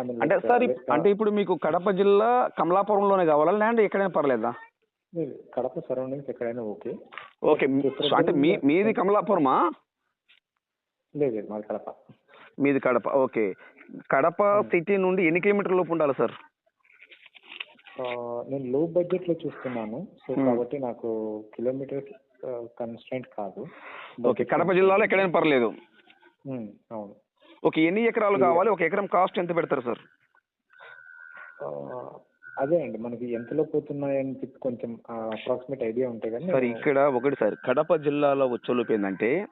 అంటే సార్ అంటే ఇప్పుడు మీకు కడప జిల్లా కమలాపురంలోనే కావాలా? ల్యాండ్ ఎక్కడైనా పర్లేదా? లేదు, కడప సరౌండింగ్స్ ఎక్కడైనా ఓకే. ఓకే అంటే మీ మీది కమలాపురమా? లేదు లేదు. మాది కడప. మీది కడప. ఓకే. కడప సిటీ నుండి ఎన్ని కిలోమీటర్ లోపు ఉండాలి సార్? నేను లో బడ్జెట్లో చూస్తున్నాను. So Hmm. కాబట్టి నాకు కిలోమీటర్ కన్స్టెంట్ కాదు. ఓకే. కడప జిల్లాలో ఎక్కడైనా పర్లేదు. Hmm, అవును. ఓకే ఎన్ని ఎకరాలు కావాలి? ఒక ఎకరం కాస్ట్ ఎంత పెడతారు సార్? అదే అండి. మనకి ఎంతలో పోతున్నాయని చెప్పి కొంచెం అప్రాక్సిమేట్ ఐడియా ఉంటాయి కానీ సార్ ఇక్కడ ఒకటి సార్. కడప జిల్లాలో వచ్చేలోపు ఏంటంటే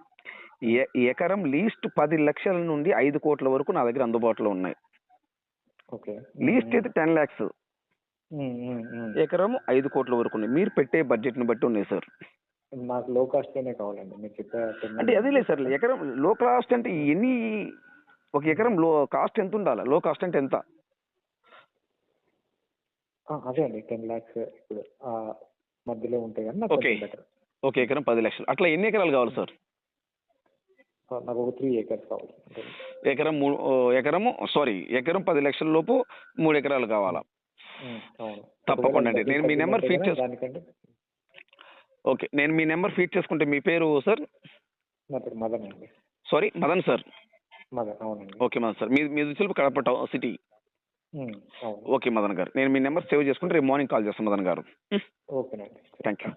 ఎ- ఎకరం లీస్ట్ పది లక్షల నుండి ఐదు కోట్ల వరకు నా దగ్గర అందుబాటులో ఉన్నాయి. ఓకే. లీస్ట్ అయితే టెన్ ల్యాక్స్ hmm. ఎకరం ఐదు కోట్ల వరకు ఉన్నాయి. మీరు పెట్టే బడ్జెట్ని బట్టి ఉన్నాయి సార్. నాకు లో కాస్ట్ కావాలండి. మీరు చెప్పే అంటే అదే లేదు సార్. ఎకరం లో కాస్ట్ అంటే ఎన్ని ఒక ఎకరం లో కాస్ట్ ఎంత ఉండాలి లో కాస్ట్ అంటే ఎంత? అదే అండి. టెన్ ల్యాక్స్ ఇప్పుడు మధ్యలో ఉంటాయి కానీ. బెటర్. ఒక ఎకరం పది లక్షలు. అట్లా ఎన్ని ఎకరాలు కావాలి సార్? నాకు ఒక త్రీ ఏకర్స్ కావాలి. ఎకరం మూడు ఎకరము సారీ ఎకరం పది లక్షల లోపు మూడు ఎకరాలు కావాలా? తప్పకుండా అండి. నేను మీ నెంబర్ ఫీడ్ తగ్గినట్టే చేస్- దానికంటే ఓకే. నేను మీ నెంబర్ ఫీడ్ చేసుకుంటే మీ పేరు సార్? నా పేరు మదన్ అండి. Sorry Madan sir. మదన్ అవునండి. Okay Madan sir. మీ మీ దుస్తులు కడప సిటీ. ఓకే మదన్ గారు. నేను మీ నెంబర్ సేవ్ చేసుకుంటే రేపు మార్నింగ్ కాల్ చేస్తాను మదన్ గారు. ఓకేనండి. Thank you